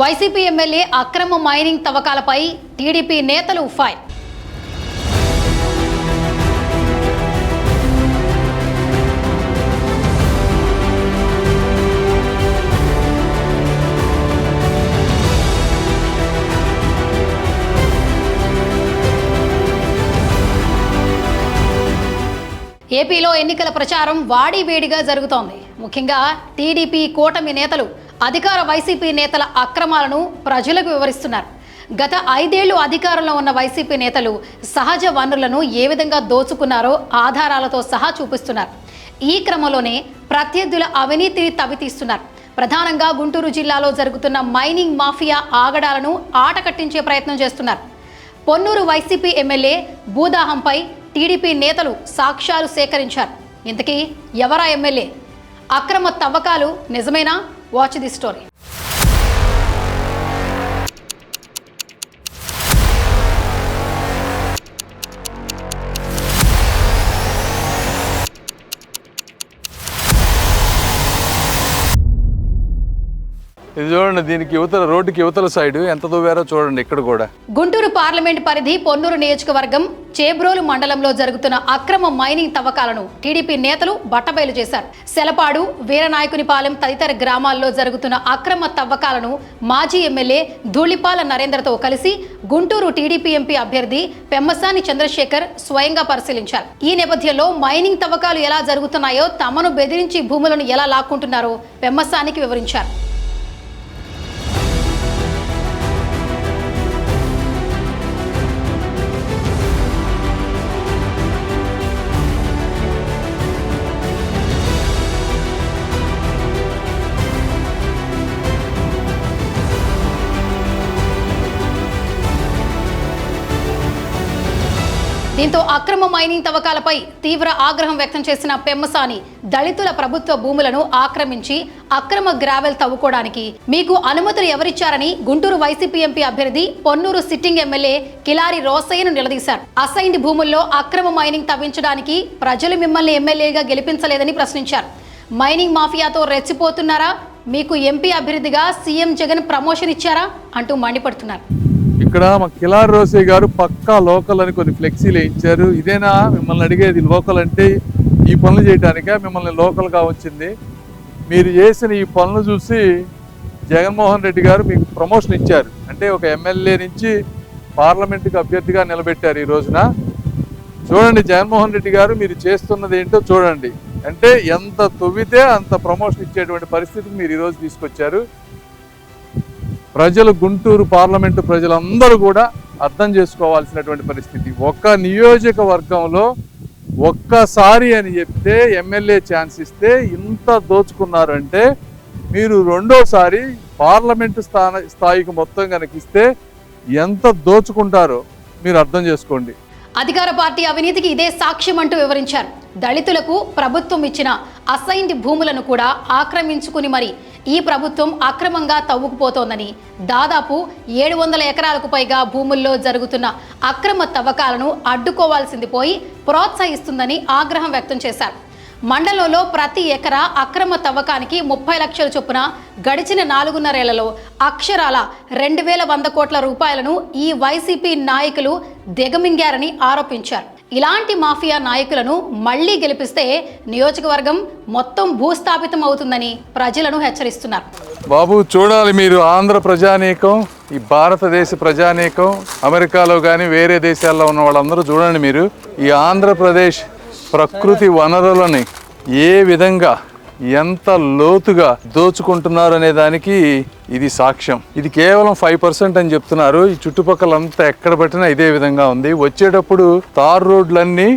YCP MLA అక్రమ mining తవ్వకాలపై TDP నేతలు ఫైర్. ఏపీలో ఎన్నికల ప్రచారం వాడివేడిగా జరుగుతోంది. ముఖ్యంగా టీడీపీ కూటమి నేతలు అధికార వైసీపీ నేతల అక్రమాలను ప్రజలకు వివరిస్తున్నారు. గత ఐదేళ్ళు అధికారంలో ఉన్న వైసీపీ నేతలు సహజ వనరులను ఏ విధంగా దోచుకున్నారో ఆధారాలతో సహా చూపిస్తున్నారు. ఈ క్రమంలోనే ప్రత్యర్థుల అవినీతిని తవ్వితీస్తున్నారు. ప్రధానంగా గుంటూరు జిల్లాలో జరుగుతున్న మైనింగ్ మాఫియా ఆగడాలను ఆట కట్టించే ప్రయత్నం చేస్తున్నారు. పొన్నూరు వైసీపీ ఎమ్మెల్యే భూదాహంపై టీడీపీ నేతలు సాక్ష్యాలు సేకరించారు. ఇంతకీ ఎవరా ఎమ్మెల్యే? అక్రమ తవ్వకాలు నిజమేనా? Watch this story. ఇది చూడండి దీనికి యువతల రోడ్డుకి యువతల సైడ్ ఎంత దూవారో చూడండి ఇక్కడ కూడా. గుంటూరు పార్లమెంట్ పరిధి పొన్నూరు నియోజకవర్గం చేబ్రోలు మండలంలో జరుగుతున్న అక్రమ మైనింగ్ తవ్వకాలను టీడీపీ నేతలు బట్టబయలు చేశారు. సెలపాడు వీరనాయకునిపాలెం తదితర గ్రామాల్లో జరుగుతున్న అక్రమ తవ్వకాలను మాజీ ఎమ్మెల్యే ధూళిపాల నరేంద్రతో కలిసి గుంటూరు టీడీపీ ఎంపీ అభ్యర్థి పెమ్మసాని చంద్రశేఖర్ స్వయంగా పరిశీలించారు. ఈ నేపథ్యంలో మైనింగ్ తవ్వకాలు ఎలా జరుగుతున్నాయో తమను బెదిరించి భూములను ఎలా లాక్కుంటున్నారో పెమ్మసానికి వివరించారు. దీంతో అక్రమ మైనింగ్ తవ్వకాలపై తీవ్ర ఆగ్రహం వ్యక్తం చేసిన పెమ్మసాని దళితుల ప్రభుత్వ భూములను ఆక్రమించి అక్రమ గ్రావెల్ తవ్వుకోవడానికి మీకు అనుమతులు ఎవరిచ్చారని గుంటూరు వైసీపీ ఎంపీ అభ్యర్థి పొన్నూరు సిట్టింగ్ ఎమ్మెల్యే కిలారి రోసయ్యను నిలదీశారు. అసైన్డ్ భూముల్లో అక్రమ మైనింగ్ తవ్వించడానికి ప్రజలు మిమ్మల్ని ఎమ్మెల్యేగా గెలిపించలేదని ప్రశ్నించారు. మైనింగ్ మాఫియాతో రెచ్చిపోతున్నారా? మీకు ఎంపీ అభ్యర్థిగా సీఎం జగన్ ప్రమోషన్ ఇచ్చారా? అంటూ మండిపడుతున్నారు. ఇక్కడ మా కిలార్ రోసే గారు పక్కా లోకల్ అని కొన్ని ఫ్లెక్సీలు వేయించారు. ఇదేనా? మిమ్మల్ని అడిగేది లోకల్ అంటే ఈ పనులు చేయడానికే మిమ్మల్ని లోకల్గా వచ్చింది. మీరు చేసిన ఈ పనులు చూసి జగన్మోహన్ రెడ్డి గారు మీకు ప్రమోషన్ ఇచ్చారు. అంటే ఒక ఎమ్మెల్యే నుంచి పార్లమెంటుకి అభ్యర్థిగా నిలబెట్టారు ఈ రోజున. చూడండి జగన్మోహన్ రెడ్డి గారు మీరు చేస్తున్నది ఏంటో చూడండి. అంటే ఎంత తొవ్వితే అంత ప్రమోషన్ ఇచ్చేటువంటి పరిస్థితికి మీరు ఈరోజు తీసుకొచ్చారు. ప్రజలు గుంటూరు పార్లమెంటు ప్రజలందరూ కూడా అర్థం చేసుకోవాల్సినటువంటి పరిస్థితి. ఒక్క నియోజకవర్గంలో ఒక్కసారి అని చెప్తే ఎమ్మెల్యే ఛాన్స్ ఇస్తే ఇంత దోచుకున్నారంటే మీరు రెండోసారి పార్లమెంటు స్థాన స్థాయికి మొత్తం కనుక ఎంత దోచుకుంటారో మీరు అర్థం చేసుకోండి. అధికార పార్టీ అవినీతికి ఇదే సాక్ష్యం అంటూ వివరించారు. దళితులకు ప్రభుత్వం ఇచ్చిన అసైన్డ్ భూములను కూడా ఆక్రమించుకుని మరి ఈ ప్రభుత్వం అక్రమంగా తవ్వుకుపోతోందని. దాదాపు ఏడు వందల ఎకరాలకు పైగా భూముల్లో జరుగుతున్న అక్రమ తవ్వకాలను అడ్డుకోవాల్సింది పోయి ప్రోత్సహిస్తుందని ఆగ్రహం వ్యక్తం చేశారు. మండలంలో ప్రతి ఎకరా అక్రమ తవ్వకానికి ముప్పై లక్షల చొప్పున గడిచిన నాలుగున్నరేళ్ళలో అక్షరాల రెండు వేల వంద కోట్ల రూపాయలను ఈ వైసీపీ నాయకులు దిగమింగారని ఆరోపించారు. ఇలాంటి మాఫియా నాయకులను మళ్ళీ గెలిపిస్తే నియోజకవర్గం మొత్తం భూస్థాపితం అవుతుందని ప్రజలను హెచ్చరిస్తున్నారు. బాబు చూడాలి మీరు ఆంధ్ర ప్రజానీకం ఈ భారతదేశ ప్రజానీకం అమెరికాలో కానీ వేరే దేశాల్లో ఉన్న వాళ్ళందరూ చూడండి మీరు ఈ ఆంధ్రప్రదేశ్ ప్రకృతి వనరులని ఏ విధంగా ఎంత లోతుగా దోచుకుంటున్నారు అనే దానికి ఇది సాక్ష్యం. ఇది కేవలం ఫైవ్ పర్సెంట్ అని చెప్తున్నారు. ఈ చుట్టుపక్కల అంతా ఎక్కడ పట్టినా ఇదే విధంగా ఉంది. వచ్చేటప్పుడు తార్ రోడ్లన్నీ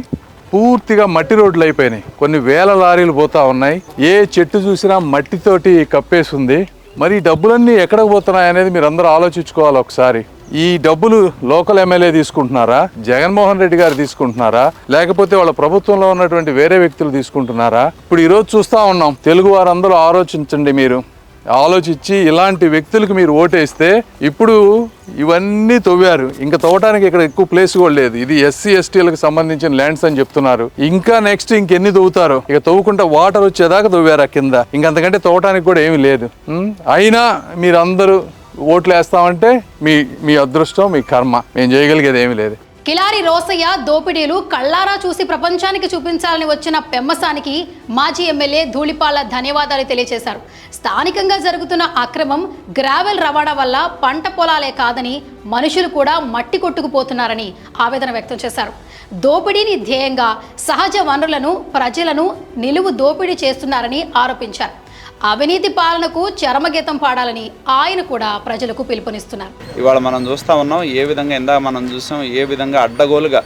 పూర్తిగా మట్టి రోడ్లు అయిపోయినాయి. కొన్ని వేల లారీలు పోతా ఉన్నాయి. ఏ చెట్టు చూసినా మట్టితోటి కప్పేసి ఉంది మరి డబ్బులన్నీ ఎక్కడికి పోతున్నాయి అనేది మీరు అందరూ ఆలోచించుకోవాలి ఒకసారి. ఈ డబ్బులు లోకల్ ఎమ్మెల్యే తీసుకుంటున్నారా? జగన్మోహన్ రెడ్డి గారు తీసుకుంటున్నారా? లేకపోతే వాళ్ళ ప్రభుత్వంలో ఉన్నటువంటి వేరే వ్యక్తులు తీసుకుంటున్నారా? ఇప్పుడు ఈరోజు చూస్తా ఉన్నాం తెలుగు వారందరూ ఆలోచించండి మీరు. ఆలోచించి ఇలాంటి వ్యక్తులకు మీరు ఓటేస్తే ఇప్పుడు ఇవన్నీ తవ్వారు. ఇంకా తవ్వటానికి ఇక్కడ ఎక్కువ ప్లేస్ కూడా లేదు. ఇది ఎస్సీ ఎస్టీలకు సంబంధించిన ల్యాండ్స్ అని చెప్తున్నారు. ఇంకా నెక్స్ట్ ఇంకెన్ని తవ్వుతారో? ఇక తవ్వుకుంటే వాటర్ వచ్చేదాకా తవ్వారు ఆ కింద. ఇంకంతకంటే తవ్వటానికి కూడా ఏమీ లేదు. అయినా మీరందరూ ఓట్లు వేస్తామంటే మీ మీ అదృష్టం మీ కర్మ. మేము చేయగలిగేది ఏమీ లేదు. కిలారి రోసయ్య దోపిడీలు కళ్ళారా చూసి ప్రపంచానికి చూపించాలని వచ్చిన పెమ్మసానికి మాజీ ఎమ్మెల్యే ధూళిపాల ధన్యవాదాలు తెలియజేశారు. స్థానికంగా జరుగుతున్న అక్రమం గ్రావెల్ రవాణా వల్ల పంట పొలాలే కాదని మనుషులు కూడా మట్టి కొట్టుకుపోతున్నారని ఆవేదన వ్యక్తం చేశారు. దోపిడీని ధ్యేయంగా సహజ వనరులను ప్రజలను నిలువు దోపిడీ చేస్తున్నారని ఆరోపించారు. అవినీతి పాలనకు చరమగీతం పాడాలని ఆయన కూడా ప్రజలకు పిలుపునిస్తున్నారు. ఇవాళ మనం చూస్తూ ఉన్నాం ఏ విధంగా ఇందాక మనం చూసాం ఏ విధంగా అడ్డగోలుగా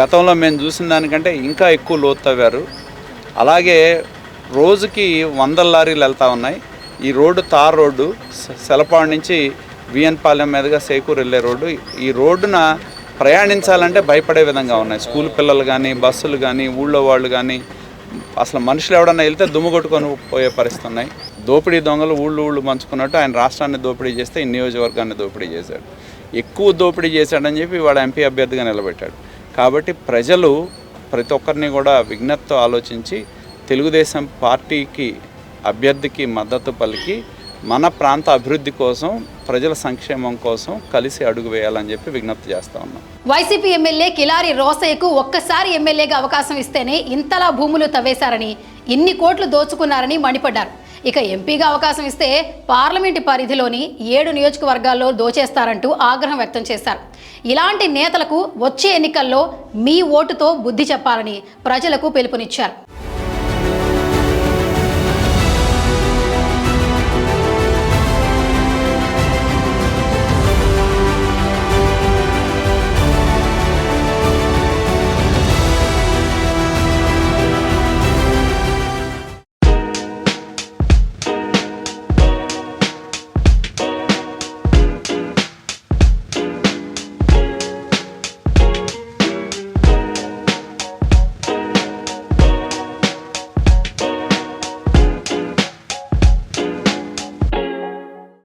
గతంలో మేము చూసిన దానికంటే ఇంకా ఎక్కువ లోతు అలాగే రోజుకి వందల లారీలు వెళ్తూ ఉన్నాయి. ఈ రోడ్డు తార్ రోడ్డు సెలపాడు నుంచి విఎన్ పాలెం మీదుగా సేకూరు వెళ్ళే రోడ్డు. ఈ రోడ్డున ప్రయాణించాలంటే భయపడే విధంగా ఉన్నాయి. స్కూల్ పిల్లలు కానీ బస్సులు కానీ ఊళ్ళో వాళ్ళు కానీ అసలు మనుషులు ఎవడన్నా వెళ్తే దుమ్ము కొట్టుకొని పోయే పరిస్థితి ఉన్నాయి. దోపిడీ దొంగలు ఊళ్ళు ఊళ్ళు మంచుకున్నట్టు ఆయన రాష్ట్రాన్ని దోపిడీ చేస్తే ఈ నియోజకవర్గాన్ని దోపిడీ చేశాడు. ఎక్కువ దోపిడీ చేశాడని చెప్పి వాడు ఎంపీ అభ్యర్థిగా నిలబెట్టాడు. కాబట్టి ప్రజలు ప్రతి ఒక్కరిని కూడా విజ్ఞప్తితో ఆలోచించి తెలుగుదేశం పార్టీకి అభ్యర్థికి మద్దతు పలికి మన ప్రాంత అభివృద్ధి కోసం ప్రజల సంక్షేమం కోసం కలిసి అడుగు వేయాలని చెప్పి విజ్ఞప్తి చేస్తా ఉన్నాం. వైసీపీ ఎమ్మెల్యే కిలారి రోసయ్యకు ఒక్కసారి ఎమ్మెల్యేగా అవకాశం ఇస్తేనే ఇంతలా భూములు తవ్వేశారని ఇన్ని కోట్లు దోచుకున్నారని మండిపడ్డారు. ఇక ఎంపీగా అవకాశం ఇస్తే పార్లమెంటు పరిధిలోని ఏడు నియోజకవర్గాల్లో దోచేస్తారంటూ ఆగ్రహం వ్యక్తం చేశారు. ఇలాంటి నేతలకు వచ్చే ఎన్నికల్లో మీ ఓటుతో బుద్ధి చెప్పాలని ప్రజలకు పిలుపునిచ్చారు.